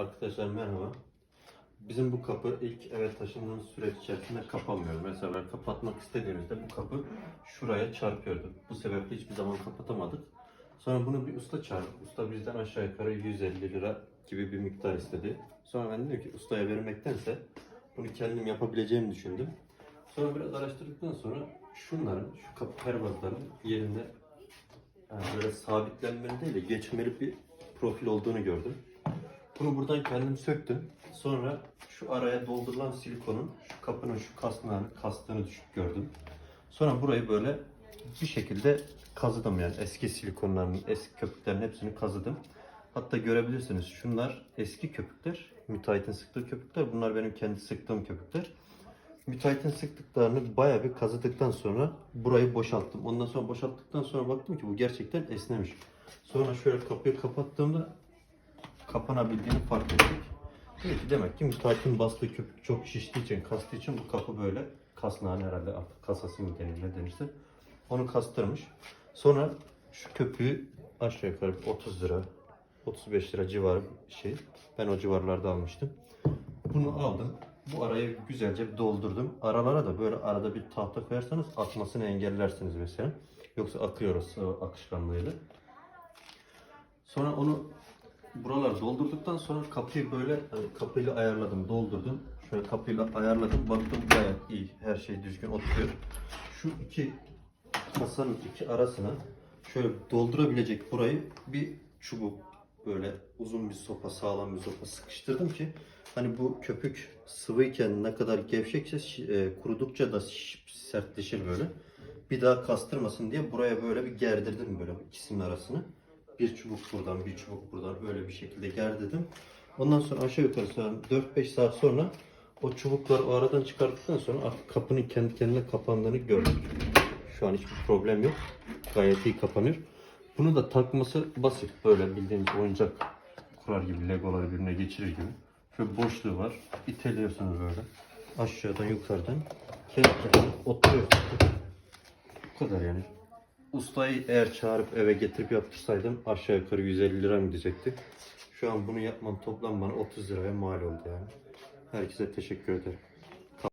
Arkadaşlar merhaba. Bizim bu kapı ilk eve taşındığımız süreç içerisinde kapanmıyor. Mesela kapatmak istediğimizde bu kapı şuraya çarpıyordu. Bu sebeple hiçbir zaman kapatamadık. Sonra bunu bir usta çağırdık. Usta bizden aşağı yukarı 150 lira gibi bir miktar istedi. Sonra ben dedim ki ustaya vermektense bunu kendim yapabileceğimi düşündüm. Sonra biraz araştırdıktan sonra şunların, şu kapı pervazların yerinde yani böyle sabitlenmeli değil de geçmeli bir profil olduğunu gördüm. Bunu buradan kendim söktüm. Sonra şu araya doldurulan silikonun şu kapının şu kasnağını, kastığını düşük gördüm. Sonra burayı böyle bir şekilde kazıdım yani eski silikonların, eski köpüklerin hepsini kazıdım. Hatta görebilirsiniz şunlar eski köpükler. Müteahhitin sıktığı köpükler. Bunlar benim kendi sıktığım köpükler. Müteahhitin sıktıklarını bayağı bir kazıdıktan sonra burayı boşalttım. Ondan sonra boşalttıktan sonra baktım ki bu gerçekten esnemiş. Sonra şöyle kapıyı kapattığımda kapanabildiğini fark ettik. Ki, demek ki müteahhitin bastığı köpük çok şiştiği için, kastığı için bu kapı böyle kasnağın herhalde artık kasası mı denir ne denirse onu kastırmış. Sonra şu köpüğü aşağı yukarı 30 lira, 35 lira civarı şey. Ben o civarlarda almıştım. Bunu aldım. Bu arayı güzelce doldurdum. Aralara da böyle arada bir tahta koyarsanız akmasını engellersiniz mesela. Yoksa akıyor o sıvı akışkanlığıyla. Sonra onu buralar doldurduktan sonra kapıyı böyle hani kapıyla ayarladım, doldurdum. Şöyle kapıyla ayarladım. Baktım gayet iyi. Her şey düzgün oturuyor. Şu iki kasanın iki arasına şöyle doldurabilecek burayı bir çubuk böyle uzun bir sopa, sağlam bir sopa sıkıştırdım ki hani bu köpük sıvıyken ne kadar gevşekse e, kurudukça da sertleşir böyle. Bir daha kastırmasın diye buraya böyle bir gerdirdim böyle ikisinin arasını. Bir çubuk buradan, bir çubuk buradan öyle bir şekilde gerdirdim. Ondan sonra aşağı yukarı sonra 4-5 saat sonra o çubukları o aradan çıkarttıktan sonra artık kapının kendi kendine kapandığını gördük. Şu an hiçbir problem yok. Gayet iyi kapanıyor. Bunu da takması basit. Böyle bildiğiniz oyuncak kurar gibi, legoları birbirine geçirir gibi. Şöyle boşluğu var. İteliyorsunuz böyle. Aşağıdan yukarıdan. Kendi kendine oturuyor. Bu kadar yani. Ustayı eğer çağırıp eve getirip yaptırsaydım aşağı yukarı 150 lira mı gidecekti. Şu an bunu yapmam toplam bana 30 liraya mal oldu yani. Herkese teşekkür ederim.